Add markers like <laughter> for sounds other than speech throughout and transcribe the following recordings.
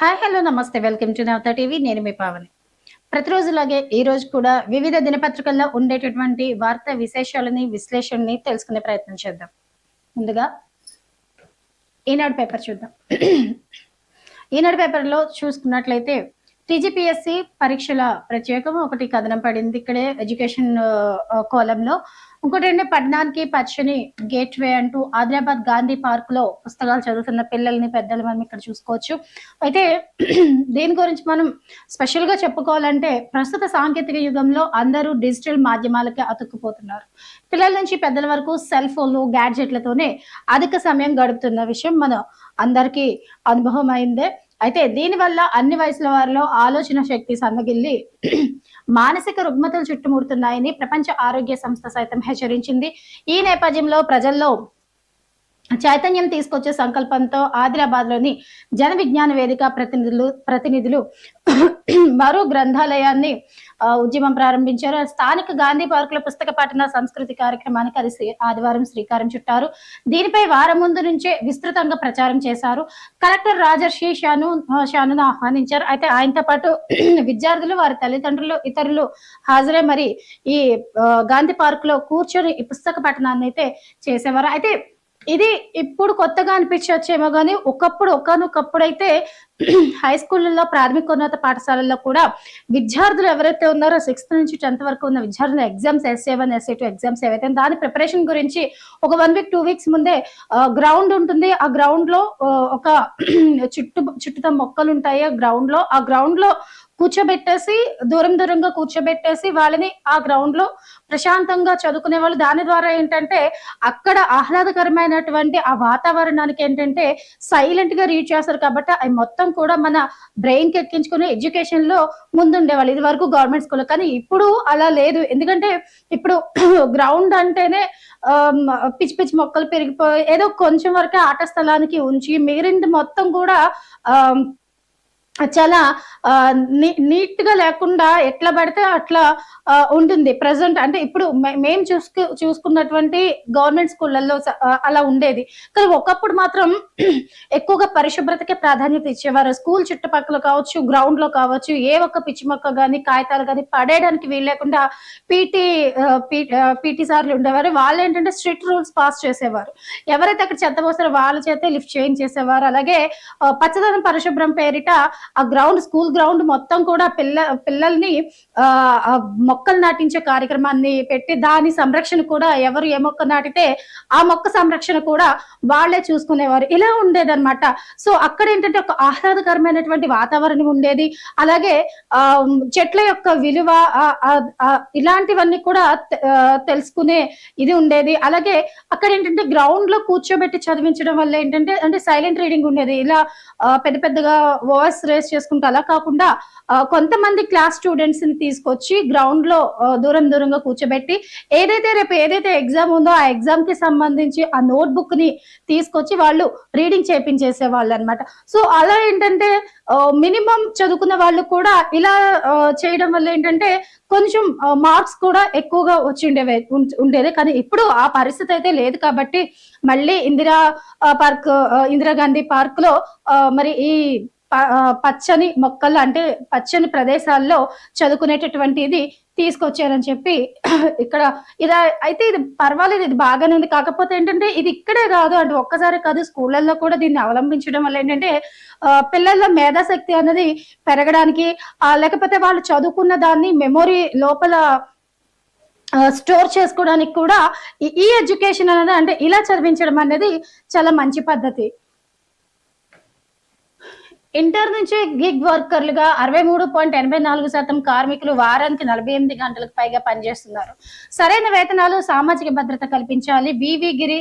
Hi hello నమస్తే. Welcome to Navata TV. నేను మీ పావని. ప్రతిరోజులాగే ఈ రోజు కూడా వివిధ దినపత్రికల్లో ఉండేటటువంటి వార్తా విశేషాలని విశ్లేషణని తెలుసుకునే ప్రయత్నం చేద్దాం. ముందుగా ఈనాడు పేపర్ చూద్దాం. ఈనాడు పేపర్లో చూసుకున్నట్లయితే టీజీపీఎస్సి పరీక్షల ప్రత్యేకం ఒకటి కథనం పడింది. ఇక్కడే ఎడ్యుకేషన్ కోలంలో ఇంకోటి ఏంటంటే పట్టణానికి పచ్చని గేట్ వే అంటూ ఆదిలాబాద్ గాంధీ పార్క్లో పుస్తకాలు చదువుతున్న పిల్లల్ని పెద్దలు మనం ఇక్కడ చూసుకోవచ్చు. అయితే <clears throat> దీని గురించి మనం స్పెషల్గా చెప్పుకోవాలంటే ప్రస్తుత సాంకేతిక యుగంలో అందరూ డిజిటల్ మాధ్యమాలకే అతుక్కుపోతున్నారు. పిల్లల నుంచి పెద్దల వరకు సెల్ ఫోన్లు గ్యాడ్జెట్లతోనే అధిక సమయం గడుపుతున్న విషయం మన అందరికీ అనుభవం అయిందే అయితే దీనివల్ల అన్ని వయసుల వారిలో ఆలోచన శక్తి సన్నగిల్లి <clears throat> మానసిక రుగ్మతలు చుట్టుముడుతున్నాయని ప్రపంచ ఆరోగ్య సంస్థ సైతం హెచ్చరించింది. ఈ నేపథ్యంలో ప్రజల్లో చైతన్యం తీసుకొచ్చే సంకల్పంతో ఆదిలాబాద్లోని జన విజ్ఞాన వేదిక ప్రతినిధులు ప్రతినిధులు <clears throat> మరో గ్రంథాలయాన్ని ఉద్యమం ప్రారంభించారు. స్థానిక గాంధీ పార్క్లో పుస్తక పఠన సంస్కృతి కార్యక్రమానికి అది శ్రీ- ఆదివారం శ్రీకారం చుట్టారు. దీనిపై వారం ముందు నుంచే విస్తృతంగా ప్రచారం చేశారు. కలెక్టర్ రాజర్షి షాను షాను ఆహ్వానించారు. అయితే ఆయనతో పాటు <clears throat> విద్యార్థులు వారి తల్లిదండ్రులు ఇతరులు హాజరై మరి ఈ గాంధీ పార్క్లో కూర్చొని ఈ పుస్తక పఠనాన్ని అయితే చేసేవారు. అయితే ఇది ఇప్పుడు కొత్తగా అనిపించవచ్చేమో కానీ ఒకప్పుడు ఒకనొకప్పుడు అయితే హై స్కూళ్ళలో ప్రాథమికోన్నత పాఠశాలల్లో కూడా విద్యార్థులు ఎవరైతే ఉన్నారో సిక్స్త్ నుంచి టెన్త్ వరకు ఉన్న విద్యార్థులు exams SA one SA two exams ఏవైతే దాని ప్రిపరేషన్ గురించి ఒక వన్ వీక్ టూ వీక్స్ ముందే గ్రౌండ్ ఉంటుంది. ఆ గ్రౌండ్లో ఒక <clears throat> చుట్టు చుట్టూ మొక్కలు ఉంటాయి. ఆ గ్రౌండ్లో ఆ గ్రౌండ్లో కూర్చోబెట్టేసి దూరం దూరంగా కూర్చోబెట్టేసి వాళ్ళని ఆ గ్రౌండ్లో ప్రశాంతంగా చదువుకునే వాళ్ళు. దాని ద్వారా ఏంటంటే అక్కడ ఆహ్లాదకరమైనటువంటి ఆ వాతావరణానికి ఏంటంటే సైలెంట్గా రీడ్ చేస్తారు. కాబట్టి అవి మొత్తం కూడా మన బ్రెయిన్కి ఎక్కించుకుని ఎడ్యుకేషన్లో ముందుండేవాళ్ళు. ఇది వరకు గవర్నమెంట్ స్కూల్ కానీ ఇప్పుడు అలా లేదు. ఎందుకంటే ఇప్పుడు <clears throat> గ్రౌండ్ అంటేనే పిచ్చి పిచ్చి మొక్కలు పెరిగిపోయి ఏదో కొంచెం వరకే ఆట స్థలానికి ఉంచి మిగిలింది మొత్తం కూడా చాలా నీ- నీట్గా లేకుండా ఎట్లా పడితే అట్లా ఉంటుంది. ప్రజెంట్ అంటే ఇప్పుడు మే- చూసుకు చూసుకున్నటువంటి గవర్నమెంట్ స్కూళ్ళల్లో స- అలా ఉండేది. కానీ ఒకప్పుడు మాత్రం <clears throat> ఎక్కువగా పరిశుభ్రతకే ప్రాధాన్యత ఇచ్చేవారు. స్కూల్ చుట్టుపక్కల కావచ్చు గ్రౌండ్లో కావచ్చు ఏ ఒక్క పిచ్చి మొక్క కానీ కాగితాలు కానీ పడేయడానికి వీలు లేకుండా పీటీ పీటీ సార్లు ఉండేవారు. వాళ్ళు ఏంటంటే స్ట్రిక్ట్ రూల్స్ పాస్ చేసేవారు. ఎవరైతే అక్కడ చెత్త పోస్తారో వాళ్ళ చేతే లిఫ్ట్ చేయించేసేవారు అలాగే పచ్చదనం పరిశుభ్రం పేరిట ఆ గ్రౌండ్ స్కూల్ గ్రౌండ్ మొత్తం కూడా పిల్ల పిల్లల్ని ఆ మొక్కలు నాటించే కార్యక్రమాన్ని పెట్టి దాని సంరక్షణ కూడా ఎవరు ఏ మొక్క నాటితే ఆ మొక్క సంరక్షణ కూడా వాళ్ళే చూసుకునేవారు. ఇలా ఉండేదన్నమాట. సో అక్కడ ఏంటంటే ఒక ఆహ్లాదకరమైనటువంటి వాతావరణం ఉండేది. అలాగే ఆ చెట్ల యొక్క విలువ ఇలాంటివన్నీ కూడా తెలుసుకునే ఇది ఉండేది. అలాగే అక్కడ ఏంటంటే గ్రౌండ్లో కూర్చోబెట్టి చదివించడం వల్ల ఏంటంటే అంటే సైలెంట్ రీడింగ్ ఉండేది. ఇలా పెద్ద పెద్దగా వాయిస్ రేస్ చేసుకుంటూ అలా కాకుండా కొంతమంది క్లాస్ స్టూడెంట్స్ని తీసుకొచ్చి గ్రౌండ్లో దూరం దూరంగా కూర్చోబెట్టి ఏదైతే రేపు ఏదైతే ఎగ్జామ్ ఉందో ఆ ఎగ్జామ్కి సంబంధించి ఆ నోట్ బుక్ని తీసుకొచ్చి వాళ్ళు రీడింగ్ చేపించేసే వాళ్ళు అనమాట సో అలా ఏంటంటే మినిమం చదువుకున్న వాళ్ళు కూడా ఇలా చేయడం వల్ల ఏంటంటే కొంచెం మార్క్స్ కూడా ఎక్కువగా వచ్చిండేవి ఉం- ఉండేది. కానీ ఇప్పుడు ఆ పరిస్థితి అయితే లేదు కాబట్టి మళ్ళీ ఇందిరా పార్క్ ఇందిరాగాంధీ పార్క్లో మరి ఈ పచ్చని మొక్కలు అంటే పచ్చని ప్రదేశాల్లో చదువుకునేటటువంటి ఇది తీసుకొచ్చారని చెప్పి <clears throat> ఇక్కడ ఇది అయితే ఇది పర్వాలేదు ఇది బాగానే ఉంది. కాకపోతే ఏంటంటే ఇది ఇక్కడే కాదు అంటే ఒక్కసారి కాదు స్కూళ్ళల్లో కూడా దీన్ని అవలంబించడం వల్ల ఏంటంటే పిల్లల్లో మేధాశక్తి అనేది పెరగడానికి లేకపోతే వాళ్ళు చదువుకున్న దాన్ని మెమొరీ లోపల స్టోర్ చేసుకోవడానికి కూడా ఈ- ఈ ఎడ్యుకేషన్ అనేది అంటే ఇలా చదివించడం అనేది చాలా మంచి పద్ధతి. ఇంటర్ నుంచి గిగ్ వర్కర్లుగా అరవై మూడు పాయింట్ ఎనభై నాలుగు శాతం కార్మికులు వారానికి నలభై ఎనిమిది గంటలకు పైగా పనిచేస్తున్నారు. సరైన వేతనాలు సామాజిక భద్రత కల్పించాలి. బీవీగిరి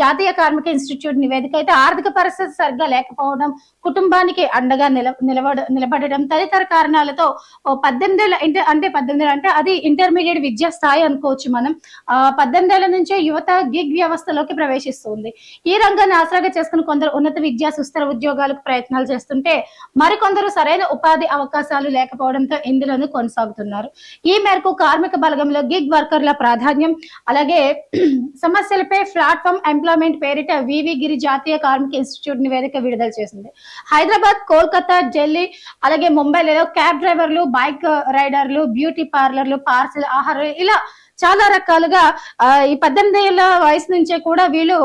జాతీయ కార్మిక ఇన్స్టిట్యూట్ నివేదిక అయితే ఆర్థిక పరిస్థితి సరిగ్గా లేకపోవడం కుటుంబానికి అండగా నిలబడ నిలబడడం తదితర కారణాలతో ఓ పద్దెనిమిదేళ్ళ ఇంటర్ అంటే పద్దెనిమిది అంటే అది ఇంటర్మీడియట్ విద్యా స్థాయి అనుకోవచ్చు మనం. ఆ పద్దెనిమిదేళ్ళ నుంచే యువత గిగ్ వ్యవస్థలోకి ప్రవేశిస్తుంది. ఈ రంగాన్ని ఆసరాగా చేసుకుని కొందరు ఉన్నత విద్యా సుస్థిర ఉద్యోగాలకు ప్రయత్నాలు చేస్తున్నారు. చూస్తుంటే మరికొందరు సరైన ఉపాధి అవకాశాలు లేకపోవడంతో ఇందులోనూ కొనసాగుతున్నారు. ఈ మేరకు కార్మిక బలగంలో గిగ్ వర్కర్ల ప్రాధాన్యం అలాగే <clears throat> సమస్యలపై ప్లాట్ఫామ్ ఎంప్లాయ్మెంట్ పేరిట వివి గిరి జాతీయ కార్మిక ఇన్స్టిట్యూట్ నివేదిక విడుదల చేసింది. హైదరాబాద్ కోల్కతా ఢిల్లీ అలాగే ముంబైలో క్యాబ్ డ్రైవర్లు బైక్ రైడర్లు బ్యూటీ పార్లర్లు పార్సల్ ఆహారాలు ఇలా చాలా రకాలుగా ఆ, ఈ పద్దెనిమిది ఏళ్ళ వయసు నుంచే కూడా వీళ్ళు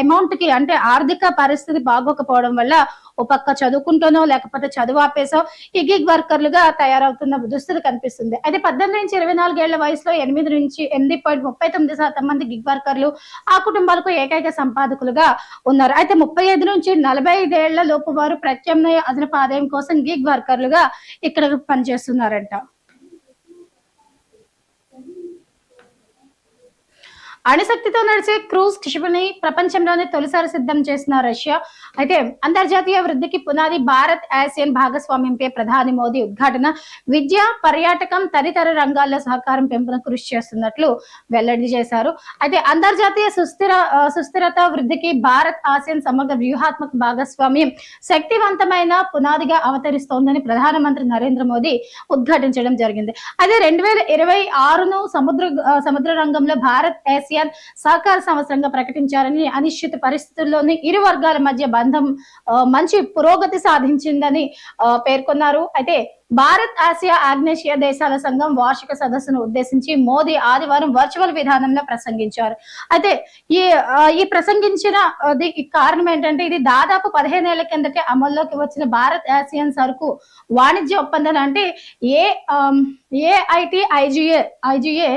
అమౌంట్కి అంటే ఆర్థిక పరిస్థితి బాగోకపోవడం వల్ల ఓ పక్క చదువుకుంటూనో లేకపోతే చదువు ఆపేసో ఈ గిగ్ వర్కర్లుగా తయారవుతున్న దుస్థితి కనిపిస్తుంది. అయితే పద్దెనిమిది నుంచి ఇరవై నాలుగేళ్ళ వయసులో ఎనిమిది నుంచి ఎనిమిది పాయింట్ ముప్పై తొమ్మిది శాతం మంది గిగ్ వర్కర్లు ఆ కుటుంబాలకు ఏకైక సంపాదకులుగా ఉన్నారు. అయితే ముప్పై ఐదు నుంచి నలభై ఐదేళ్ళ లోపు వారు ప్రత్యామ్నాయ అదనపు ఆదాయం కోసం గిగ్ వర్కర్లుగా ఇక్కడ పనిచేస్తున్నారంట. అణుశక్తితో నడిచే క్రూజ్ క్షిపణి ప్రపంచంలోనే తొలిసారి సిద్ధం చేసిన రష్యా. అయితే అంతర్జాతీయ వృద్ధికి పునాది భారత్ ఆసియన్ భాగస్వామ్యంపై ప్రధాని మోదీ ఉద్ఘాటన విద్య పర్యాటకం తదితర రంగాల్లో సహకారం పెంపున కృషి చేస్తున్నట్లు వెల్లడి చేశారు. అయితే అంతర్జాతీయ సుస్థిర సుస్థిరత వృద్ధికి భారత్ ఆసియన్ సమగ్ర వ్యూహాత్మక భాగస్వామ్యం శక్తివంతమైన పునాదిగా అవతరిస్తోందని ప్రధానమంత్రి నరేంద్ర మోదీ ఉద్ఘాటించడం జరిగింది. అదే రెండు వేల ఇరవై ఆరును సముద్ర సముద్ర రంగంలో భారత్ ఆసియన్ సహకార సంవత్సరంగా ప్రకటించారని అనిశ్చిత పరిస్థితుల్లోని ఇరు వర్గాల మధ్య బంధం మంచి పురోగతి సాధించిందని పేర్కొన్నారు. అయితే భారత్ ఆసియా ఆగ్నేషియా దేశాల సంఘం వార్షిక సదస్సును ఉద్దేశించి మోదీ ఆదివారం వర్చువల్ విధానంలో ప్రసంగించారు. అయితే ఈ ఈ ప్రసంగించిన ఈ కారణం ఏంటంటే ఇది దాదాపు పదిహేనేళ్ళ కిందటే అమల్లోకి వచ్చిన భారత్ ఆసియన్ సరుకు వాణిజ్య ఒప్పందం. అంటే ఏ ఏఐటి ఐజిఏ ఐజిఏ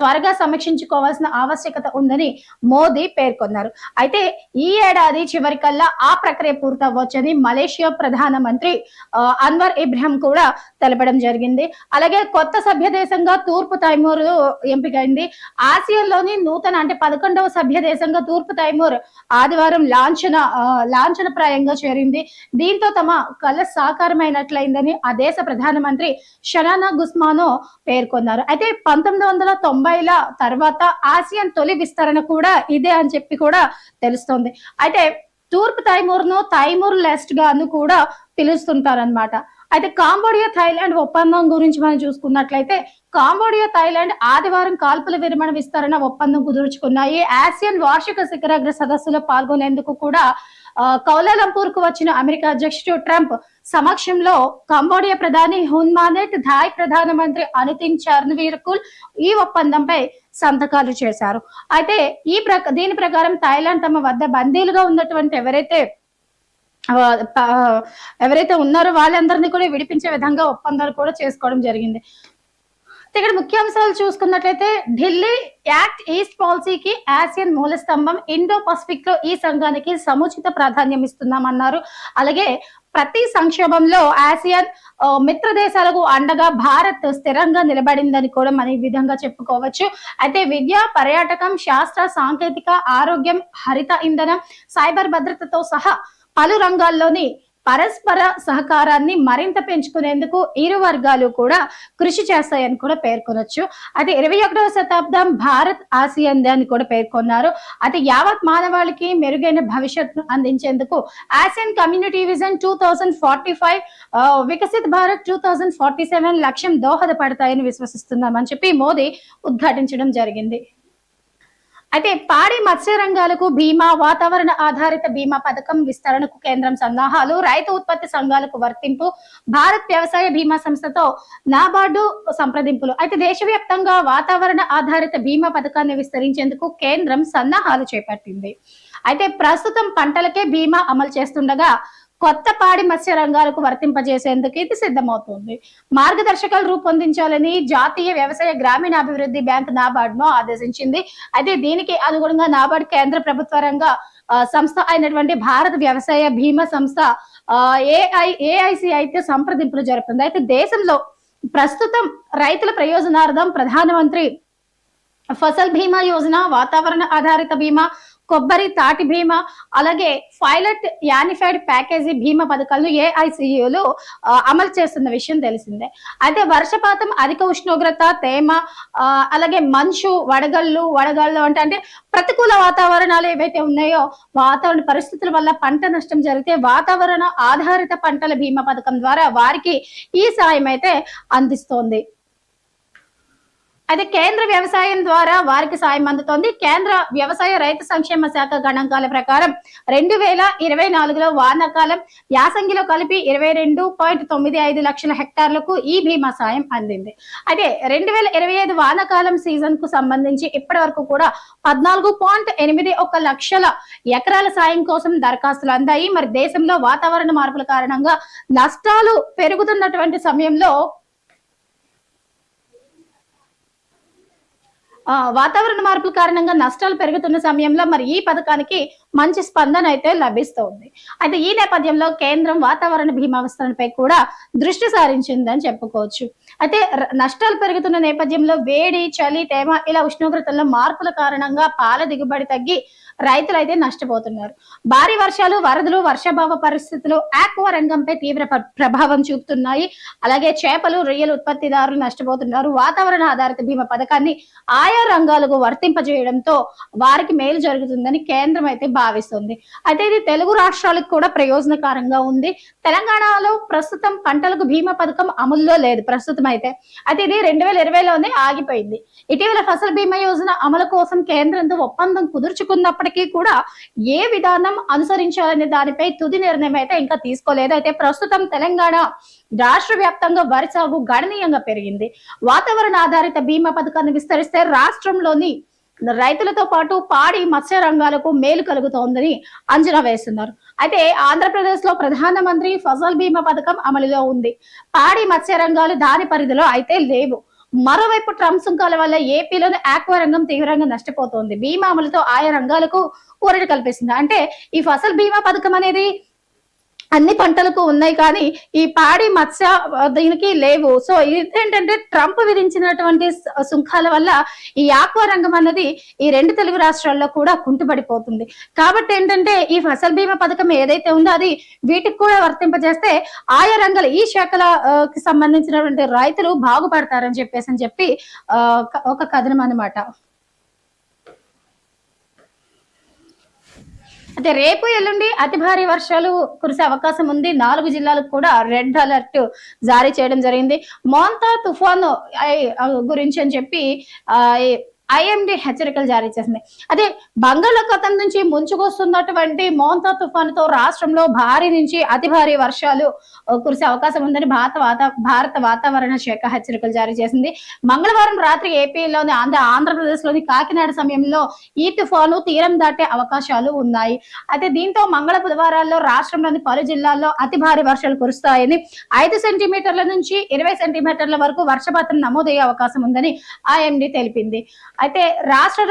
త్వరగా సమీక్షించుకోవాల్సిన ఆవశ్యకత ఉందని మోదీ పేర్కొన్నారు. అయితే ఈ ఏడాది చివరికల్లా ఆ ప్రక్రియ పూర్తవ్వచ్చని మలేషియా ప్రధానమంత్రి ఆ, అన్వర్ ఇబ్రహం కూడా తెలపడం జరిగింది. అలాగే కొత్త సభ్య దేశంగా తూర్పు తైమూర్ ఎంపికైంది. ఆసియాలోని నూతన అంటే పదకొండవ సభ్య దేశంగా తూర్పు తైమూర్ ఆదివారం లాంఛన లాంఛన లాంఛనప్రాయంగా చేరింది. దీంతో తమ కళ సాకారమైనట్లయిందని ఆ దేశ ప్రధానమంత్రి షనానా గుస్మానో పేర్కొన్నారు. అయితే పంతొమ్మిది వందల తొంభై ముంబైల తర్వాత ఆసియన్ తొలి విస్తరణ కూడా ఇదే అని చెప్పి కూడా తెలుస్తోంది. అయితే తూర్పు తైమూర్ను తైమూర్ లెస్ట్ గాను కూడా పిలుస్తుంటారనమాట అయితే కాంబోడియా థైలాండ్ ఒప్పందం గురించి మనం చూసుకున్నట్లయితే కాంబోడియా థైలాండ్ ఆదివారం కాల్పుల విరమణ విస్తరణ ఒప్పందం కుదుర్చుకున్నాయి. ఆసియన్ వార్షిక శిఖరాగ్ర సదస్సులో పాల్గొనేందుకు కూడా కౌలాలంపూర్కు వచ్చిన అమెరికా అధ్యక్షుడు ట్రంప్ సమక్షంలో కంబోడియా ప్రధాని హున్ మానెట్ థాయ్ ప్రధానమంత్రి అనితిన్ చర్న్వీర్కుల్ ఈ ఒప్పందంపై సంతకాలు చేశారు. అయితే ఈ దీని ప్రకారం థాయిలాండ్ తమ వద్ద బందీలుగా ఉన్నటువంటి ఎవరైతే ఎవరైతే ఉన్నారో వాళ్ళందరినీ కూడా విడిపించే విధంగా ఒప్పందాలు కూడా చేసుకోవడం జరిగింది. ఇక్కడ ముఖ్యాంశాలు చూసుకున్నట్లయితే ఢిల్లీ యాక్ట్ ఈస్ట్ పాలసీకి ఆసియన్ మూల స్తంభం ఇండో పసిఫిక్లో ఈ సంఘానికి సముచిత ప్రాధాన్యం ఇస్తున్నామన్నారు. అలాగే ప్రతి సంక్షోభంలో ఆసియన్ మిత్ర దేశాలకు అండగా భారత్ స్థిరంగా నిలబడిందని కూడా మనం ఈ విధంగా చెప్పుకోవచ్చు. అయితే విద్య పర్యాటకం శాస్త్ర సాంకేతిక ఆరోగ్యం హరిత ఇంధనం సైబర్ భద్రతతో సహా పలు రంగాల్లోని పరస్పర సహకారాన్ని మరింత పెంచుకునేందుకు ఇరు వర్గాలు కూడా కృషి చేస్తాయని కూడా పేర్కొనొచ్చు. అయితే ఇరవై ఒకటవ శతాబ్దం భారత్ ఆసియన్ అని కూడా పేర్కొన్నారు. అయితే యావత్ మానవాళికి మెరుగైన భవిష్యత్తును అందించేందుకు ASEAN community vision two thousand forty five Viksit Bharat two thousand forty seven లక్ష్యం దోహదపడతాయని విశ్వసిస్తున్నామని చెప్పి మోదీ ఉద్ఘాటించడం జరిగింది. అయితే పాడి మత్స్య రంగాలకు బీమా వాతావరణ ఆధారిత బీమా పథకం విస్తరణకు కేంద్రం సన్నాహాలు రైతు ఉత్పత్తి సంఘాలకు వర్తింపు భారత్ వ్యవసాయ బీమా సంస్థతో నాబార్డు సంప్రదింపులు. అయితే దేశవ్యాప్తంగా వాతావరణ ఆధారిత బీమా పథకాన్ని విస్తరించేందుకు కేంద్రం సన్నాహాలు చేపట్టింది. అయితే ప్రస్తుతం పంటలకే బీమా అమలు చేస్తుండగా కొత్త పాడి మత్స్య రంగాలకు వర్తింపజేసేందుకు ఇది సిద్ధమవుతుంది. మార్గదర్శకాలు రూపొందించాలని జాతీయ వ్యవసాయ గ్రామీణాభివృద్ధి బ్యాంక్ నాబార్డ్ను ఆదేశించింది. అయితే దీనికి అనుగుణంగా నాబార్డ్ కేంద్ర ప్రభుత్వ రంగ ఆ, సంస్థ అయినటువంటి భారత వ్యవసాయ బీమా సంస్థ ఏఐ ఏఐసి అయితే సంప్రదింపులు జరుపుతుంది. అయితే దేశంలో ప్రస్తుతం రైతుల ప్రయోజనార్థం ప్రధానమంత్రి ఫసల్ బీమా యోజన వాతావరణ ఆధారిత బీమా కొబ్బరి తాటి బీమా అలాగే పైలట్ యానిఫైడ్ ప్యాకేజీ భీమా పథకాలను ఏఐసియులు అమలు చేస్తున్న విషయం తెలిసిందే. అయితే వర్షపాతం అధిక ఉష్ణోగ్రత తేమ అలాగే మంచు వడగళ్ళు వడగళ్ళు అంటే అంటే ప్రతికూల వాతావరణాలు ఏవైతే ఉన్నాయో వాతావరణ పరిస్థితుల వల్ల పంట నష్టం జరిగితే వాతావరణ ఆధారిత పంటల బీమా పథకం ద్వారా వారికి ఈ సాయం అయితే అందిస్తోంది. అయితే కేంద్ర వ్యవసాయం ద్వారా వారికి సాయం అందుతోంది. కేంద్ర వ్యవసాయ రైతు సంక్షేమ శాఖ గణాంకాల ప్రకారం రెండు వేల ఇరవై నాలుగులో వానాకాలం యాసంగిలో కలిపి ఇరవై రెండు పాయింట్ తొమ్మిది ఐదు లక్షల హెక్టార్లకు ఈ బీమా సాయం అందింది. అయితే రెండు వేల ఇరవై ఐదు వానాకాలం సీజన్కు సంబంధించి ఇప్పటి వరకు కూడా పద్నాలుగు పాయింట్ ఎనిమిది ఒక లక్షల ఎకరాల సాయం కోసం దరఖాస్తులు అందాయి. మరి దేశంలో వాతావరణ మార్పుల కారణంగా నష్టాలు పెరుగుతున్నటువంటి సమయంలో వాతావరణ మార్పుల కారణంగా నష్టాలు పెరుగుతున్న సమయంలో మరి ఈ పథకానికి మంచి స్పందన అయితే లభిస్తోంది. అయితే ఈ నేపథ్యంలో కేంద్రం వాతావరణ బీమా వ్యవస్థలపై కూడా దృష్టి సారించిందని చెప్పుకోవచ్చు. అయితే నష్టాలు పెరుగుతున్న నేపథ్యంలో వేడి చలి తేమ ఇలా ఉష్ణోగ్రతల్లో మార్పుల కారణంగా పాల దిగుబడి తగ్గి రైతులు అయితే నష్టపోతున్నారు. భారీ వర్షాలు వరదలు వర్షాభావ పరిస్థితులు ఆక్వా రంగంపై తీవ్ర ప్రభావం చూపుతున్నాయి. అలాగే చేపలు రొయ్యల ఉత్పత్తిదారులు నష్టపోతున్నారు. వాతావరణ ఆధారిత బీమా పథకాన్ని ఆయా రంగాలకు వర్తింపజేయడంతో వారికి మేలు జరుగుతుందని కేంద్రం అయితే భావిస్తుంది. అయితే ఇది తెలుగు రాష్ట్రాలకు కూడా ప్రయోజనకరంగా ఉంది. తెలంగాణలో ప్రస్తుతం పంటలకు బీమా పథకం అమల్లో లేదు ప్రస్తుతం అయితే. అయితే ఇది రెండు వేల ఇరవైలోనే ఆగిపోయింది. ఇటీవల ఫసల్ బీమా యోజన అమలు కోసం కేంద్రంతో ఒప్పందం కుదుర్చుకున్నప్పటికీ కూడా ఏ విధానం అనుసరించాలనే దానిపై తుది నిర్ణయం అయితే ఇంకా తీసుకోలేదు. అయితే ప్రస్తుతం తెలంగాణ రాష్ట్ర వ్యాప్తంగా వరి సాగు గణనీయంగా పెరిగింది. వాతావరణ ఆధారిత బీమా పథకాన్ని విస్తరిస్తే రాష్ట్రంలోని రైతులతో పాటు పాడి మత్స్య రంగాలకు మేలు కలుగుతోందని అంచనా వేస్తున్నారు. అయితే ఆంధ్రప్రదేశ్లో ప్రధానమంత్రి ఫసల్ బీమా పథకం అమలులో ఉంది. పాడి మత్స్య రంగాలు దాని పరిధిలో అయితే లేవు. మరోవైపు ట్రంప్ సుంకాల వల్ల ఏపీలోని ఆక్వా రంగం తీవ్రంగా నష్టపోతోంది. బీమా అమలుతో ఆయా రంగాలకు ఊరట కల్పిస్తుంది. అంటే ఈ ఫసల్ బీమా పథకం అనేది అన్ని పంటలకు ఉన్నాయి కానీ ఈ పాడి మత్స్య దీనికి లేవు. సో ఇదేంటంటే ట్రంప్ విధించినటువంటి సుంకాల వల్ల ఈ ఆక్వా రంగం అన్నది ఈ రెండు తెలుగు రాష్ట్రాల్లో కూడా కుంటుపడిపోతుంది. కాబట్టి ఏంటంటే ఈ ఫసల్ బీమా పథకం ఏదైతే ఉందో అది వీటికి కూడా వర్తింపజేస్తే ఆయా రంగాల ఈ శాఖల కి సంబంధించినటువంటి రైతులు బాగుపడతారని చెప్పేసి అని చెప్పి ఒక కథనం అన్నమాట. అయితే రేపు ఎల్లుండి అతి భారీ వర్షాలు కురిసే అవకాశం ఉంది. నాలుగు జిల్లాలకు కూడా రెడ్ అలర్ట్ జారీ చేయడం జరిగింది. మోంతా తుఫాను గురించి అని చెప్పి ఆ, ఐఎండి హెచ్చరికలు జారీ చేసింది. అదే బంగాళాఖాతం నుంచి ముంచుకొస్తున్నటువంటి మోంతా తుఫానుతో రాష్ట్రంలో భారీ నుంచి అతి భారీ వర్షాలు కురిసే అవకాశం ఉందని భారత వాత భారత వాతావరణ శాఖ హెచ్చరికలు జారీ చేసింది. మంగళవారం రాత్రి ఏపీలోని ఆంధ్ర ఆంధ్రప్రదేశ్లోని కాకినాడ సమయంలో ఈ తుఫాను తీరం దాటే అవకాశాలు ఉన్నాయి. అయితే దీంతో మంగళ బుధవారాల్లో రాష్ట్రంలోని పలు జిల్లాల్లో అతి భారీ వర్షాలు కురుస్తాయని ఐదు సెంటీమీటర్ల నుంచి ఇరవై సెంటీమీటర్ల వరకు వర్షపాతం నమోదయ్యే అవకాశం ఉందని ఐఎండి తెలిపింది. అయితే రాష్ట్ర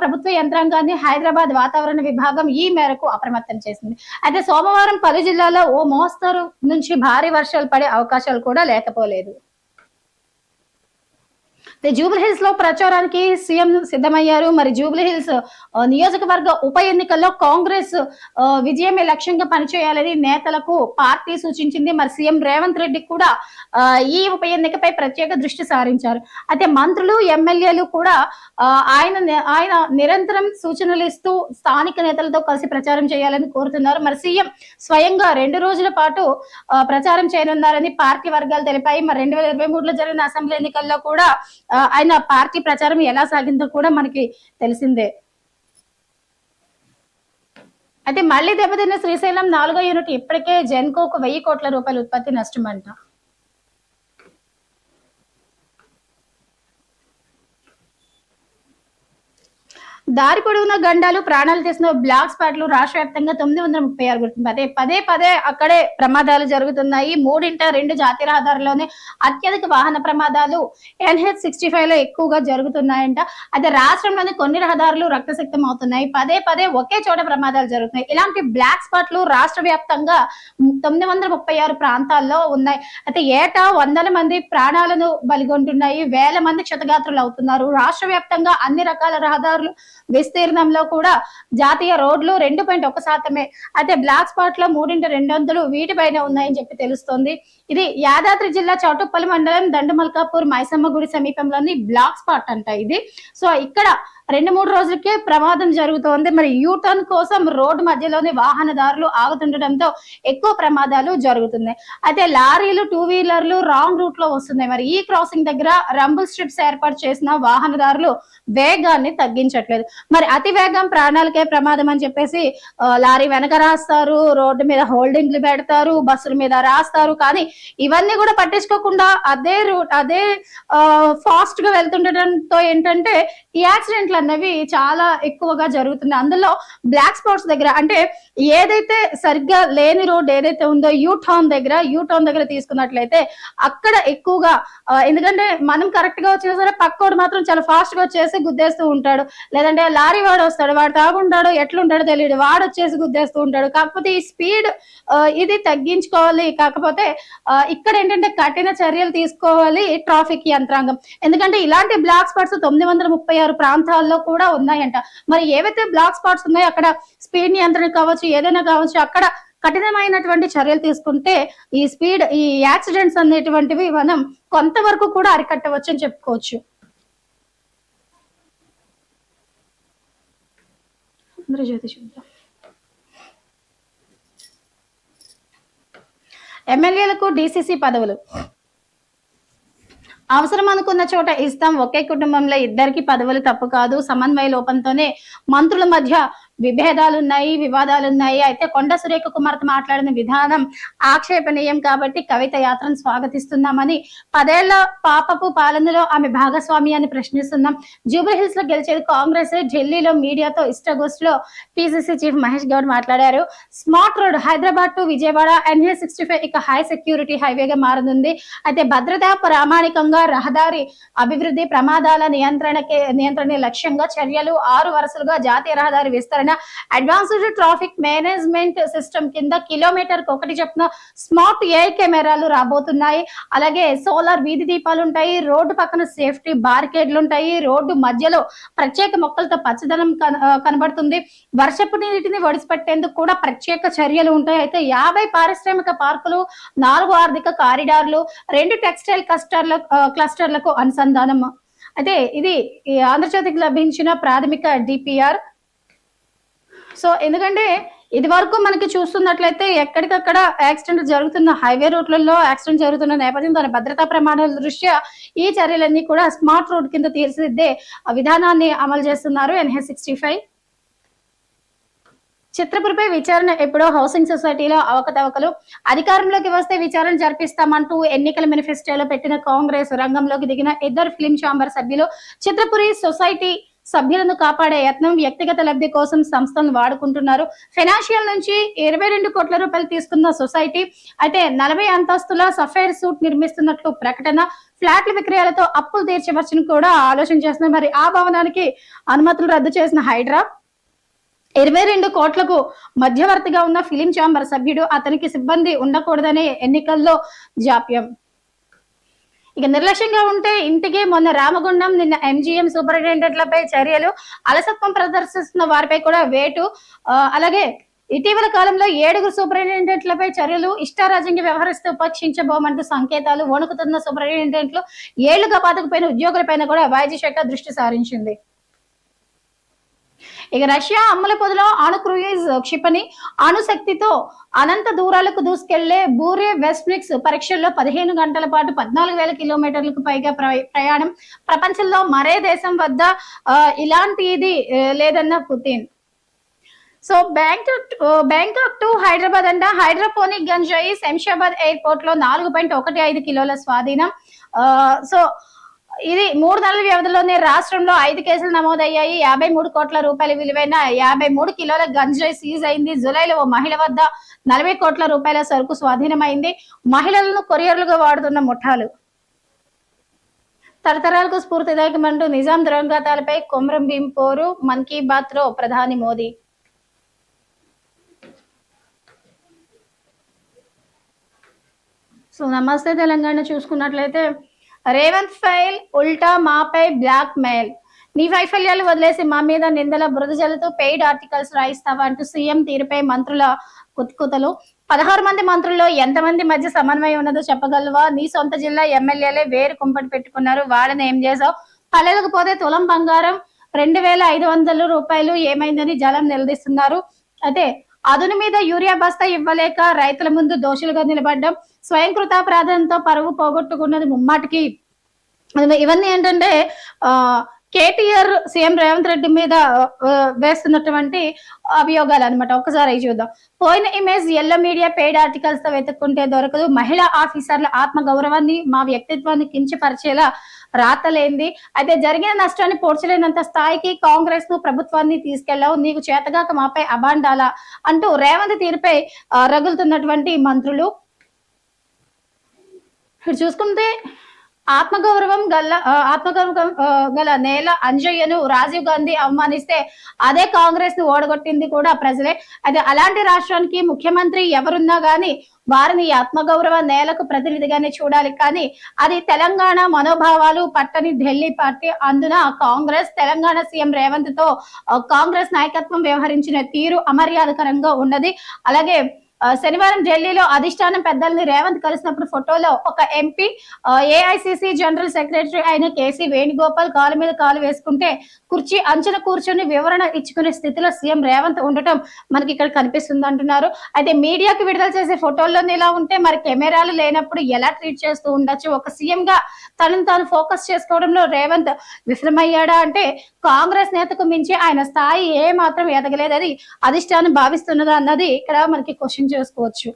ప్రభుత్వ యంత్రాంగాన్ని హైదరాబాద్ వాతావరణ విభాగం ఈ మేరకు అప్రమత్తం చేసింది. అయితే సోమవారం పలు జిల్లాల్లో ఓ మోస్తరు నుంచి భారీ వర్షాలు పడే అవకాశాలు కూడా లేకపోలేదు. అయితే జూబ్లీ హిల్స్లో ప్రచారానికి సీఎం సిద్ధమయ్యారు. మరి జూబ్లీ హిల్స్ నియోజకవర్గ ఉప ఎన్నికల్లో కాంగ్రెస్ ఆ, విజయమే లక్ష్యంగా పనిచేయాలని నేతలకు పార్టీ సూచించింది. మరి సీఎం రేవంత్ రెడ్డి కూడా ఈ ఉప ఎన్నికపై ప్రత్యేక దృష్టి సారించారు. అయితే మంత్రులు ఎమ్మెల్యేలు కూడా ఆయన ఆయన నిరంతరం సూచనలు ఇస్తూ స్థానిక నేతలతో కలిసి ప్రచారం చేయాలని కోరుతున్నారు. మరి సీఎం స్వయంగా రెండు రోజుల పాటు ప్రచారం చేయనున్నారని పార్టీ వర్గాలు తెలిపాయి. మరి రెండు వేల ఇరవై మూడులో జరిగిన అసెంబ్లీ ఎన్నికల్లో కూడా ఆయన పార్టీ ప్రచారం ఎలా సాగిందో కూడా మనకి తెలిసిందే. అయితే మళ్ళీ దెబ్బతిన్న శ్రీశైలం నాలుగో యూనిట్ ఇప్పటికే జెన్కోకు వెయ్యి కోట్ల రూపాయల ఉత్పత్తి నష్టం అంట దారి పొడవున గండాలు ప్రాణాలు తీసిన బ్లాక్ స్పాట్లు రాష్ట్ర వ్యాప్తంగా తొమ్మిది వందల ముప్పై ఆరు గుర్తింపు. అదే పదే పదే అక్కడే ప్రమాదాలు జరుగుతున్నాయి. మూడింట రెండు జాతీయ రహదారుల్లోనే అత్యధిక వాహన ప్రమాదాలు ఎన్హెచ్ సిక్స్టీ ఫైవ్లో ఎక్కువగా జరుగుతున్నాయంట. అదే రాష్ట్రంలోని కొన్ని రహదారులు రక్తసిక్తం అవుతున్నాయి. పదే పదే ఒకే చోట ప్రమాదాలు జరుగుతున్నాయి. ఇలాంటి బ్లాక్ స్పాట్లు రాష్ట్ర వ్యాప్తంగా తొమ్మిది వందల ముప్పై ఆరు ప్రాంతాల్లో ఉన్నాయి. అయితే ఏటా వందల మంది ప్రాణాలను బలిగొంటున్నాయి. వేల మంది క్షతగాత్రులు అవుతున్నారు. రాష్ట్ర వ్యాప్తంగా అన్ని రకాల రహదారులు విస్తీర్ణంలో కూడా జాతీయ రోడ్లు రెండు పాయింట్ ఒక శాతమే. అయితే బ్లాక్ స్పాట్లో మూడింటి రెండు వందలు వీటిపైన ఉన్నాయని చెప్పి తెలుస్తోంది. ఇది యాదాద్రి జిల్లా చౌటుప్పల్లి మండలం దండుమల్కాపూర్ మైసమ్మ గుడి సమీపంలోని బ్లాక్ స్పాట్ అంట ఇది. సో ఇక్కడ రెండు మూడు రోజులకే ప్రమాదం జరుగుతోంది. మరి యూ టర్న్ కోసం రోడ్డు మధ్యలోని వాహనదారులు ఆగుతుండటంతో ఎక్కువ ప్రమాదాలు జరుగుతున్నాయి. అయితే లారీలు టూ వీలర్లు రాంగ్ రూట్లో వస్తున్నాయి. మరి ఈ క్రాసింగ్ దగ్గర రంబుల్ స్ట్రిప్స్ ఏర్పాటు చేసిన వాహనదారులు వేగాన్ని తగ్గించట్లేదు. మరి అతి వేగం ప్రాణాలకే ప్రమాదం అని చెప్పేసి లారీ వెనక రాస్తారు రోడ్డు మీద హోల్డింగ్లు పెడతారు బస్సుల మీద రాస్తారు. కానీ ఇవన్నీ కూడా పట్టించుకోకుండా అదే రూట్ అదే ఫాస్ట్గా వెళ్తుండటంతో ఏంటంటే ఈ యాక్సిడెంట్లు అనేవి చాలా ఎక్కువగా జరుగుతున్నాయి. అందులో బ్లాక్ స్పాట్స్ దగ్గర అంటే ఏదైతే సరిగ్గా లేని రోడ్ ఏదైతే ఉందో యూ టర్న్ దగ్గర యూ టర్న్ దగ్గర తీసుకున్నట్లయితే అక్కడ ఎక్కువగా ఎందుకంటే మనం కరెక్ట్గా వచ్చినా సరే పక్కోడు మాత్రం చాలా ఫాస్ట్గా వచ్చేసి గుద్దేస్తూ ఉంటాడు. లేదంటే లారీ వాడు వస్తాడు వాడు తాగుంటాడు ఎట్లుంటాడో తెలియదు. వాడు వచ్చేసి గుద్దేస్తూ ఉంటాడు. కాకపోతే ఈ స్పీడ్ ఇది తగ్గించుకోవాలి. కాకపోతే ఇక్కడ ఏంటంటే కఠిన చర్యలు తీసుకోవాలి ట్రాఫిక్ యంత్రాంగం. ఎందుకంటే ఇలాంటి బ్లాక్ స్పాట్స్ తొమ్మిది వందల ముప్పై ఆరు ప్రాంతాల్లో కూడా ఉన్నాయంట. మరి ఏవైతే బ్లాక్ స్పాట్స్ ఉన్నాయో అక్కడ స్పీడ్ నియంత్రణ కావచ్చు ఏదైనా కావచ్చు అక్కడ కఠినమైనటువంటి చర్యలు తీసుకుంటే ఈ స్పీడ్ ఈ యాక్సిడెంట్స్ అనేటువంటివి మనం కొంతవరకు కూడా అరికట్టవచ్చు అని చెప్పుకోవచ్చు. ఆంధ్రజ్యోతి చూద్దాం ఎమ్మెల్యేలకు డిసిసి పదవులు. అవసరం అనుకున్న చోట ఇస్తాం. ఒకే కుటుంబంలో ఇద్దరికి పదవులు తప్పు కాదు. సమన్వయ లోపంతోనే మంత్రుల మధ్య విభేదాలు ఉన్నాయి వివాదాలు ఉన్నాయి అయితే కొండ సురేఖ కుమార్తె మాట్లాడిన విధానం ఆక్షేపణీయం కాబట్టి కవిత యాత్రను స్వాగతిస్తున్నామని పదేళ్ళ పాపపు పాలనలో ఆమె భాగస్వామి అని ప్రశ్నిస్తున్నాం. జూబ్లీహిల్స్లో గెలిచేది కాంగ్రెస్ ఢిల్లీలో మీడియాతో ఇష్టగోష్ఠిలో పిసిసి చీఫ్ మహేష్ గౌడ్ మాట్లాడారు. Smart road Hyderabad to Vijayawada NA sixty five ఇక హై సెక్యూరిటీ హైవేగా మారనుంది. అయితే భద్రతా ప్రామాణికంగా రహదారి అభివృద్ధి ప్రమాదాల నియంత్రణ నియంత్రణ లక్ష్యంగా చర్యలు ఆరు వరుసలుగా జాతీయ రహదారి విస్తరణ అడ్వాన్స్డ్ ట్రాఫిక్ మేనేజ్మెంట్ సిస్టమ్ కింద కిలోమీటర్ ఒకటి చొప్పున స్మార్ట్ ఏఐ కెమెరాలు రాబోతున్నాయి. అలాగే సోలార్ వీధి దీపాలు ఉంటాయి రోడ్డు పక్కన సేఫ్టీ బార్కేడ్లు ఉంటాయి రోడ్డు మధ్యలో ప్రత్యేక మొక్కలతో పచ్చదనం కన- కనబడుతుంది. వర్షపు నీటిని ఒడిసిపెట్టేందుకు కూడా ప్రత్యేక చర్యలు ఉంటాయి. అయితే యాభై పారిశ్రామిక పార్కులు నాలుగు ఆర్థిక కారిడార్లు రెండు టెక్స్టైల్ క్లస్టర్ల క్లస్టర్లకు అనుసంధానం. అయితే ఇది ఆంధ్రజ్యోతికి లభించిన ప్రాథమిక డిపిఆర్. సో ఎందుకంటే ఇది వరకు మనకి చూస్తున్నట్లయితే ఎక్కడికక్కడ యాక్సిడెంట్ జరుగుతున్న హైవే రోడ్లలో యాక్సిడెంట్ జరుగుతున్న నేపథ్యం దాని భద్రతా ప్రమాణాల దృష్ట్యా ఈ చర్యలన్నీ కూడా స్మార్ట్ రోడ్ కింద తీర్చిదిద్దే విధానాన్ని అమలు చేస్తున్నారు ఎన్హె సిక్స్టీ ఫైవ్. చిత్రపురిపై విచారణ ఎప్పుడో హౌసింగ్ సొసైటీలో అవకతవకలు. అధికారంలోకి వస్తే విచారణ జరిపిస్తామంటూ ఎన్నికల మేనిఫెస్టోలో పెట్టిన కాంగ్రెస్ రంగంలోకి దిగిన ఇద్దరు ఫిలిం ఛాంబర్ సభ్యులు చిత్రపురి సొసైటీ సభ్యులను కాపాడే యత్నం వ్యక్తిగత లబ్ధి కోసం సంస్థలను వాడుకుంటున్నారు. ఫైనాన్షియల్ నుంచి ఇరవై రెండు కోట్ల రూపాయలు తీసుకున్న సొసైటీ అయితే నలభై అంతస్తుల సఫైర్ సూట్ నిర్మిస్తున్నట్లు ప్రకటన. ఫ్లాట్ల విక్రయాలతో అప్పులు తీర్చవచ్చని కూడా ఆలోచన చేస్తున్నారు. మరి ఆ భవనానికి అనుమతులు రద్దు చేసిన హైడ్రా? ఇరవై రెండు కోట్లకు మధ్యవర్తిగా ఉన్న ఫిలిం ఛాంబర్ సభ్యుడు అతనికి సిబ్బంది ఉండకూడదనే ఎన్నికల్లో జాప్యం. ఇక నిర్లక్ష్యంగా ఉంటే ఇంటికి మొన్న రామగుండం నిన్న ఎంజీఎం సూపరింటెండెంట్లపై చర్యలు అలసత్వం ప్రదర్శిస్తున్న వారిపై కూడా వేటు. అలాగే ఇటీవల కాలంలో ఏడుగురు సూపరింటెండెంట్లపై చర్యలు ఇష్టారాజ్యంగా వ్యవహరిస్తూ ఉపేక్షించబోమంటూ సంకేతాలు వణుకుతున్న సూపరింటెండెంట్లు ఏళ్ళుగా పాతకపోయిన ఉద్యోగులపైన కూడా వైద్య శాఖ దృష్టి సారించింది. ఇక రష్యా అమ్ముల పొదిలో అణు క్రూయిజ్ క్షిపణి అణుశక్తితో అనంత దూరాలకు దూసుకెళ్ళే బూరే వెస్ట్నిక్స్ పరీక్షల్లో పదిహేను గంటల పాటు పద్నాలుగు వేల కిలోమీటర్లకు పైగా ప్ర- ప్రయాణం ప్రపంచంలో మరే దేశం వద్ద ఇలాంటిది లేదన్న Putin. So Bangkok Bangkok to Hyderabad అంట హైడ్రోపోనిక్ గంజాయి శంషాబాద్ ఎయిర్పోర్ట్లో నాలుగు పాయింట్ ఒకటి ఐదు కిలోల స్వాధీనం. ఆ, సో ఇది మూడు నెలల వ్యవధిలోనే రాష్ట్రంలో ఐదు కేసులు నమోదయ్యాయి. యాభై మూడు కోట్ల రూపాయల విలువైన యాభై మూడు కిలోల గంజాయి సీజ్ అయింది. జూలైలో ఓ మహిళ వద్ద నలభై కోట్ల రూపాయల సరుకు స్వాధీనమైంది. మహిళలను కొరియర్లుగా వాడుతున్న ముఠాలు. తరతరాలకు స్ఫూర్తిదాయకమంటూ నిజాం దురంగతాలపై కొమరం భీం పోరు మన్ కీ బాత్లో ప్రధాని మోదీ. సో నమస్తే తెలంగాణ చూసుకున్నట్లయితే రేవంత్ ఫైల్ ఉల్టా మాపై బ్లాక్ మెయిల్ నీ వైఫల్యాలు వదిలేసి మా మీద నిందల బురద జల్లుతూ పెయిడ్ ఆర్టికల్స్ రాయిస్తావా అంటూ సీఎం తీరుపై మంత్రుల కుత్కుతలు. పదహారు మంది మంత్రుల్లో ఎంతమంది మధ్య సమన్వయం ఉన్నదో చెప్పగలవా? నీ సొంత జిల్లా ఎమ్మెల్యేలే వేరు కుంపటి పెట్టుకున్నారు. వాళ్ళని ఏం చేసావు పల్లెలకు పోతే తులం బంగారం రెండు వేల ఐదు వందల రూపాయలు ఏమైందని జలం నిలదీస్తున్నారు. అయితే అదును మీద యూరియా బస్తా ఇవ్వలేక రైతుల ముందు దోషులుగా నిలబడ్డం స్వయం కృతాపరాధంతో పరువు పోగొట్టుకున్నది ముమ్మాటికి. ఇవన్నీ ఏంటంటే ఆ కేటీఆర్ సీఎం రేవంత్ రెడ్డి మీద వేస్తున్నటువంటి అభియోగాలు అనమాట ఒకసారి అవి చూద్దాం. పోయిన ఇమేజ్ ఎల్లో మీడియా పెయిడ్ ఆర్టికల్స్తో వెతుక్కుంటే దొరకదు. మహిళా ఆఫీసర్ల ఆత్మ గౌరవాన్ని మా వ్యక్తిత్వాన్ని కించపరిచేలా రాతలేంది. అయితే జరిగిన నష్టాన్ని పోడ్చలేనంత స్థాయికి కాంగ్రెస్ను ప్రభుత్వాన్ని తీసుకెళ్ళావు. నీకు చేతగాక మాపై అబాండాలా అంటూ రేవంత్ తీరుపై రగులుతున్నటువంటి మంత్రులు. ఇక్కడ చూసుకుంటే ఆత్మగౌరవం గల ఆత్మగౌరవం గల నేల అంజయ్యను రాజీవ్ గాంధీ అవమానిస్తే అదే కాంగ్రెస్ను ఓడగొట్టింది కూడా ప్రజలే. అది అలాంటి రాష్ట్రానికి ముఖ్యమంత్రి ఎవరున్నా గాని వారిని ఆత్మగౌరవ నేలకు ప్రతినిధిగానే చూడాలి. కానీ అది తెలంగాణ మనోభావాలు పట్టని ఢిల్లీ పార్టీ. అందున కాంగ్రెస్ తెలంగాణ సీఎం రేవంత్తో కాంగ్రెస్ నాయకత్వం వ్యవహరించిన తీరు అమర్యాదకరంగా ఉన్నది. అలాగే శనివారం ఢిల్లీలో అధిష్టానం పెద్దల్ని రేవంత్ కలిసినప్పుడు ఫోటోలో ఒక ఎంపీ ఏఐసిసి జనరల్ సెక్రటరీ అయిన కేసీ వేణుగోపాల్ కాలు మీద కాలు వేసుకుంటే కుర్చీ అంచున కూర్చొని వివరణ ఇచ్చుకునే స్థితిలో సీఎం రేవంత్ ఉండటం మనకి ఇక్కడ కనిపిస్తుంది అంటున్నారు. అయితే మీడియాకి విడుదల చేసే ఫోటోల్లోనే ఇలా ఉంటే మరి కెమెరాలు లేనప్పుడు ఎలా ట్రీట్ చేస్తూ ఉండొచ్చు? ఒక సీఎం గా తనను తాను ఫోకస్ చేసుకోవడంలో రేవంత్ విఫలమయ్యాడా అంటే కాంగ్రెస్ నేతకు మించి ఆయన స్థాయి ఏ మాత్రం ఎదగలేదని అధిష్టానం భావిస్తున్నదా అన్నది ఇక్కడ మనకి క్వశ్చన్ చేసుకోవచ్చు.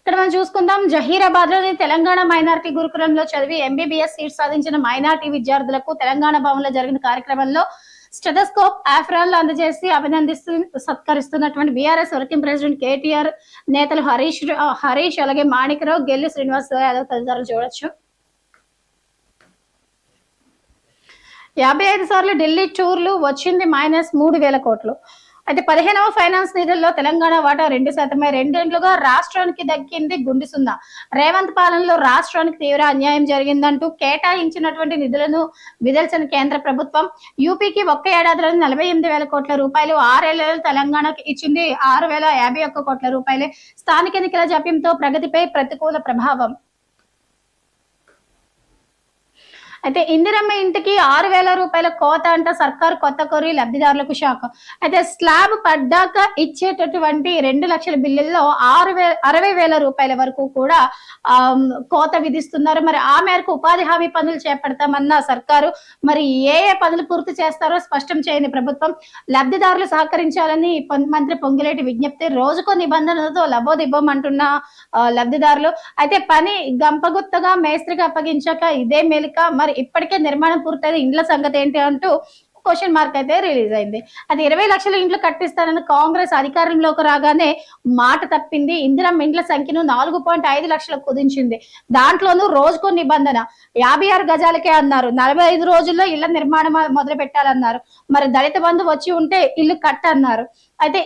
ఇక్కడ మనం చూసుకుందాం జహీరాబాద్లోని తెలంగాణ మైనార్టీ గురుకులంలో చదివి ఎంబీబీఎస్ సీట్ సాధించిన మైనార్టీ విద్యార్థులకు తెలంగాణ భవన్లో జరిగిన కార్యక్రమంలో స్టెథోస్కోప్ ఆఫ్రాల్ అందజేసి అభినందిస్తూ సత్కరిస్తున్నటువంటి బీఆర్ఎస్ వర్కింగ్ ప్రెసిడెంట్ కేటీఆర్ నేతలు హరీష్ హరీష్ అలాగే మాణికరావు గెల్లి శ్రీనివాస్ యాదవ్ తదితరులు చూడొచ్చు. యాభై ఐదు సార్లు ఢిల్లీ టూర్లు వచ్చింది మైనస్ మూడు వేల కోట్లు. అయితే పదిహేనవ ఫైనాన్స్ నిధుల్లో తెలంగాణ వాటా రెండు శాతమే. రెండేండ్లుగా రాష్ట్రానికి దక్కింది గుండి రేవంత్ పాలనలో రాష్ట్రానికి తీవ్ర అన్యాయం జరిగిందంటూ కేటాయించినటువంటి నిధులను విదల్చిన కేంద్ర ప్రభుత్వం యూపీకి ఒక్క ఏడాదిలో నలభై ఎనిమిది వేల కోట్ల రూపాయలు ఆరేళ్ళలో తెలంగాణకి ఇచ్చింది ఆరు వేల యాభై ఒక్క కోట్ల రూపాయలే. స్థానిక ఎన్నికల జాప్యంతో ప్రగతిపై ప్రతికూల ప్రభావం. అయితే ఇందిరమ్మ ఇంటికి ఆరు వేల రూపాయల కోత అంట సర్కారు కొత్త కొరి లబ్ధిదారులకు షాక్. అయితే స్లాబ్ పడ్డాక ఇచ్చేటటువంటి రెండు లక్షల బిల్లుల్లో ఆరు వే అరవై వేల రూపాయల వరకు కూడా ఆ కోత విధిస్తున్నారు. మరి ఆ మేరకు ఉపాధి హామీ పనులు చేపడతామన్న సర్కారు మరి ఏ ఏ పనులు పూర్తి చేస్తారో స్పష్టం చేయని ప్రభుత్వం లబ్ధిదారులు సహకరించాలని మంత్రి పొంగిలేటి విజ్ఞప్తి రోజుకో నిబంధనలతో లబోదిబ్బం అంటున్న లబ్ధిదారులు. అయితే పని గంపగుత్తగా మేస్త్రికి అప్పగించాక ఇదే మెలిక. మరి ఇప్పటికే నిర్మాణం పూర్తయిన ఇండ్ల సంగతి ఏంటి అంటూ క్వశ్చన్ మార్క్ అయితే రిలీజ్ అయింది. అది ఇరవై లక్షల ఇండ్లు కట్టిస్తానని కాంగ్రెస్ అధికారంలోకి రాగానే మాట తప్పింది. ఇందిరమ్మ ఇండ్ల సంఖ్యను నాలుగు పాయింట్ ఐదు లక్షలకు కుదించింది. దాంట్లోనూ రోజుకో నిబంధన. యాభై ఆరు గజాలకే అన్నారు. నలభై ఐదు రోజుల్లో ఇళ్ళ నిర్మాణం మొదలు పెట్టాలన్నారు మరి దళిత బంధు వచ్చి ఉంటే ఇల్లు కట్టన్నారు. అయితే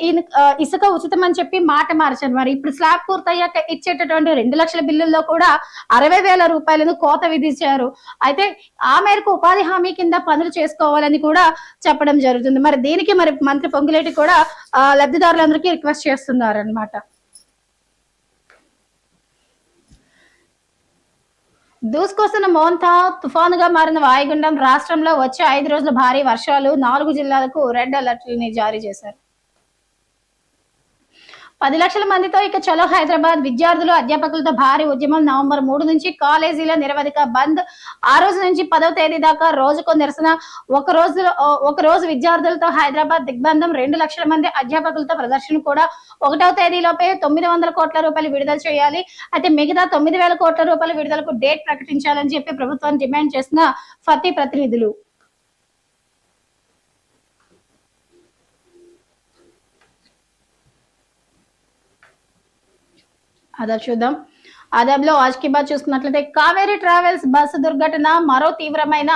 ఇసుక ఉచితం అని చెప్పి మాట మార్చారు. మరి ఇప్పుడు స్లాబ్ పూర్తయ్యాక ఇచ్చేటటువంటి రెండు లక్షల బిల్లుల్లో కూడా అరవై వేల రూపాయలను కోత విధించారు. అయితే ఆ మేరకు ఉపాధి హామీ కింద పనులు చేసుకోవాలని కూడా చెప్పడం జరుగుతుంది. మరి దీనికి మరి మంత్రి పొంగులేటి కూడా లబ్ధిదారులందరికీ రిక్వెస్ట్ చేస్తున్నారు అనమాట దూసుకొస్తున్న మోంతా తుఫానుగా మారిన వాయుగుండం రాష్ట్రంలో వచ్చే ఐదు రోజుల భారీ వర్షాలు నాలుగు జిల్లాలకు రెడ్ అలర్ట్ని జారీ చేశారు. పది లక్షల మందితో ఇక చలో హైదరాబాద్. విద్యార్థులు అధ్యాపకులతో భారీ ఉద్యమం. నవంబర్ మూడు నుంచి కాలేజీల నిరవధిక బంద్. ఆ రోజు నుంచి పదవ తేదీ దాకా రోజుకు నిరసన. ఒక రోజు ఒక రోజు విద్యార్థులతో హైదరాబాద్ దిగ్బంధం. రెండు లక్షల మంది అధ్యాపకులతో ప్రదర్శన కూడా. ఒకటవ తేదీలోపే తొమ్మిది వందల కోట్ల రూపాయలు విడుదల చేయాలి. అయితే మిగతా తొమ్మిది వేల కోట్ల రూపాయల విడుదలకు డేట్ ప్రకటించాలని చెప్పి ప్రభుత్వాన్ని డిమాండ్ చేసిన ఫతి ప్రతినిధులు. అదబ్ చూద్దాం. ఆదాబ్లో ఆజ్కి బాత్ చూసుకున్నట్లయితే కావేరీ ట్రావెల్స్ బస్సు దుర్ఘటన మరో తీవ్రమైన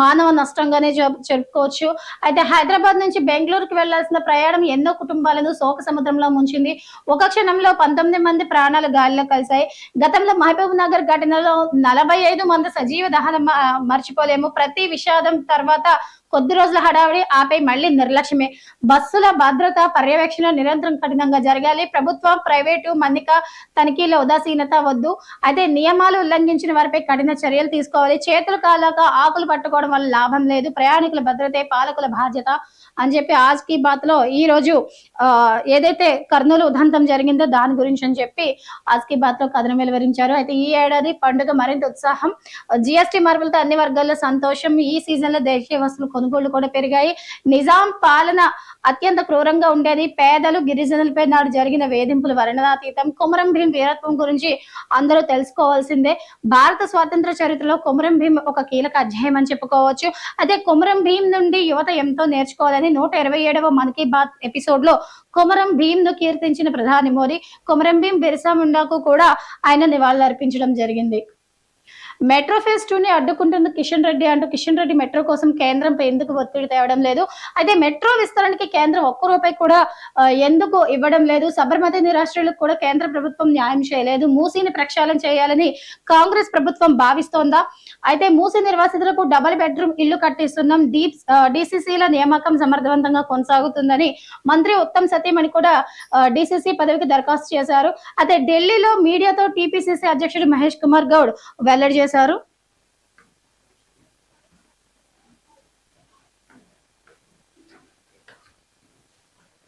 మానవ నష్టంగానే చెప్పుకోవచ్చు. అయితే హైదరాబాద్ నుంచి బెంగళూరుకు వెళ్ళాల్సిన ప్రయాణం ఎన్నో కుటుంబాలను శోక సముద్రంలో ముంచింది. ఒక క్షణంలో పంతొమ్మిది మంది ప్రాణాలు గాలిలో కలిశాయి. గతంలో మహబూబ్ నగర్ ఘటనలో నలభై ఐదు మంది సజీవ దహనం మర్చిపోలేము. ప్రతి విషాదం తర్వాత కొద్ది రోజుల హడావిడి ఆపై మళ్ళీ నిర్లక్ష్యమే. బస్సుల భద్రత పర్యవేక్షణ నిరంతరం కఠినంగా జరగాలి. ప్రభుత్వం ప్రైవేటు మన్నిక తనిఖీల ఉదాసీనత వద్దు. అయితే నియమాలు ఉల్లంఘించిన వారిపై కఠిన చర్యలు తీసుకోవాలి. చేతులు కాలాక ఆకులు పట్టుకోవడం వల్ల లాభం లేదు. ప్రయాణికుల భద్రతే పాలకుల బాధ్యత అని చెప్పి ఆజ్ కీ బాత్లో ఈ రోజు ఆ, ఏదైతే కర్నూలు ఉదంతం జరిగిందో దాని గురించి అని చెప్పి ఆజ్ కీ బాత్లో కథనం వెలువరించారు. అయితే ఈ ఏడాది పండుగ మరింత ఉత్సాహం జిఎస్టీ మార్పులతో అన్ని వర్గాల్లో సంతోషం ఈ సీజన్లో దేశీయ వస్తువులు కొనుగోళ్ళు కూడా పెరిగాయి. నిజాం పాలన అత్యంత క్రూరంగా ఉండేది. పేదలు గిరిజనులపై నాడు జరిగిన వేధింపులు వర్ణనాతీతం కుమరం భీం వీరత్వం గురించి అందరూ తెలుసుకోవాల్సిందే. భారత స్వాతంత్ర చరిత్రలో కుమరం భీం ఒక కీలక అధ్యాయం అని చెప్పుకోవచ్చు. అదే కుమరం భీం నుండి యువత ఎంతో నేర్చుకోవాలని నూట ఇరవై ఏడవ మన్ కీ బాత్ ఎపిసోడ్లో కుమరం భీం ను కీర్తించిన ప్రధాని మోదీ కుమరం భీం బిర్సా ముండాకు కూడా ఆయన నివాళులు అర్పించడం జరిగింది. మెట్రో ఫేజ్ టూ ని అడ్డుకుంటున్న కిషన్ రెడ్డి అంటూ కిషన్ రెడ్డి మెట్రో కోసం కేంద్రంపై ఎందుకు ఒత్తిడి తేవడం లేదు? అయితే మెట్రో విస్తరణకి కేంద్రం ఒక్క రూపాయి కూడా ఎందుకు ఇవ్వడం లేదు? సబర్మతి నిరాశ్రయులకు కూడా కేంద్ర ప్రభుత్వం న్యాయం చేయలేదు. మూసీని ప్రక్షాళన చేయాలని కాంగ్రెస్ ప్రభుత్వం భావిస్తోందా? అయితే మూసీ నిర్వాసితులకు డబుల్ బెడ్రూమ్ ఇల్లు కట్టిస్తున్నాం. డీప్ డిసిసిల నియామకం సమర్థవంతంగా కొనసాగుతుందని మంత్రి ఉత్తమ్ సతీమణి కూడా డిసిసి పదవికి దరఖాస్తు చేశారు. అయితే ఢిల్లీలో మీడియాతో టీపీసీసీ అధ్యక్షుడు మహేష్ కుమార్ గౌడ్ వెల్లడి చేశారు.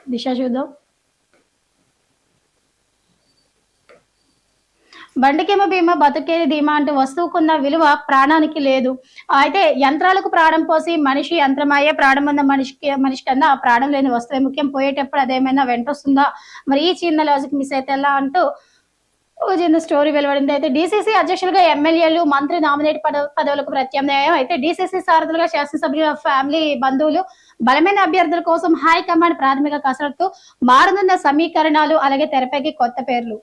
దిశ చూద్దాం. బండికేమ బీమా బతుకేది ధీమా అంటూ వస్తువుకున్న విలువ ప్రాణానికి లేదు. అయితే యంత్రాలకు ప్రాణం పోసి మనిషి యంత్రమయ్యే ప్రాణం ఉన్న మనిషికి మనిషి కన్నా ఆ ప్రాణం లేని వస్తువే ముఖ్యం. పోయేటప్పుడు అదేమైనా వెంటొస్తుందా మరి ఈ చిన్న లాజిక్ మిస్ అయితే ఎలా అంటూ చిన్న స్టోరీ వెలువడింది. అయితే డీసీసీ అధ్యక్షులుగా ఎమ్మెల్యేలు మంత్రి నామినేట్ పద- పదవులకు ప్రత్యామ్నాయం. అయితే డీసీసీ సారథులుగా శాసనసభ్యుల ఫ్యామిలీ బంధువులు బలమైన అభ్యర్థుల కోసం హైకమాండ్ ప్రాథమిక కసరత్తు మారనున్న సమీకరణాలు అలాగే తెరపైకి కొత్త పేర్లు.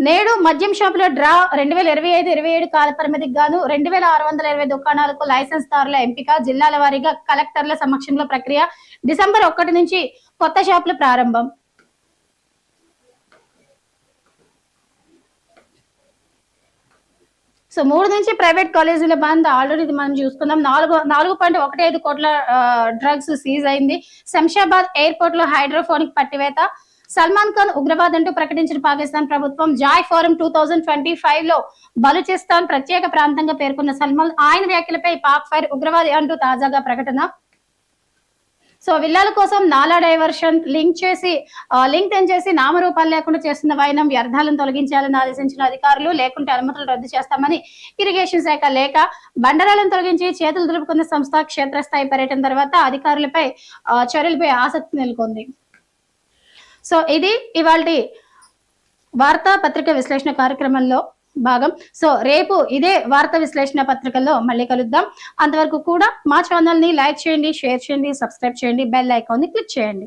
నేడు మద్యం షాపుల డ్రా రెండు వేల ఇరవై ఐదు ఇరవై ఏడు కాల పరిమితికి గాను రెండు వేల ఆరు వందల ఇరవై దుకాణాలకు లైసెన్స్ దారుల ఎంపిక జిల్లాల వారీగా కలెక్టర్ల సమక్షంలో ప్రక్రియ డిసెంబర్ ఒకటి నుంచి కొత్త షాపులు ప్రారంభం. సో మూడు నుంచి ప్రైవేట్ కాలేజీల బంద్ ఆల్రెడీ ఇది మనం చూసుకుందాం. నాలుగు నాలుగు పాయింట్ ఒకటి ఐదు కోట్ల డ్రగ్స్ సీజ్ అయింది. శంషాబాద్ ఎయిర్పోర్ట్లో హైడ్రోఫోనిక్ పట్టివేత. సల్మాన్ ఖాన్ ఉగ్రవాద్ అంటూ ప్రకటించిన పాకిస్తాన్ ప్రభుత్వం Joy forum two thousand twenty ఫైవ్లో బలుచిస్తాన్ ప్రత్యేక ప్రాంతంగా పేర్కొన్న సల్మాన్ ఆయన వ్యాఖ్యలపై పాక్ ఫైర్ ఉగ్రవాది అంటూ తాజాగా ప్రకటన. సో విల్లాల కోసం నాలా డైవర్షన్ లింక్ చేసి లింక్ చేసి నామరూపాలు లేకుండా చేస్తున్న వైనం వ్యర్థాలను తొలగించాలని ఆదేశించిన అధికారులు లేకుంటే అనుమతులు రద్దు చేస్తామని ఇరిగేషన్ శాఖ లేక బండరాలను తొలగించి చేతులు దులుపుకున్న సంస్థ క్షేత్రస్థాయి పర్యటన తర్వాత అధికారులపై ఆ, చర్యలపై ఆసక్తి నెలకొంది. సో ఇది ఇవాళ వార్తా పత్రిక విశ్లేషణ కార్యక్రమంలో భాగం. సో రేపు ఇదే వార్తా విశ్లేషణ పత్రికల్లో మళ్ళీ కలుద్దాం. అంతవరకు కూడా మా ఛానల్ని లైక్ చేయండి షేర్ చేయండి సబ్స్క్రైబ్ చేయండి బెల్ ఐకాన్ని క్లిక్ చేయండి.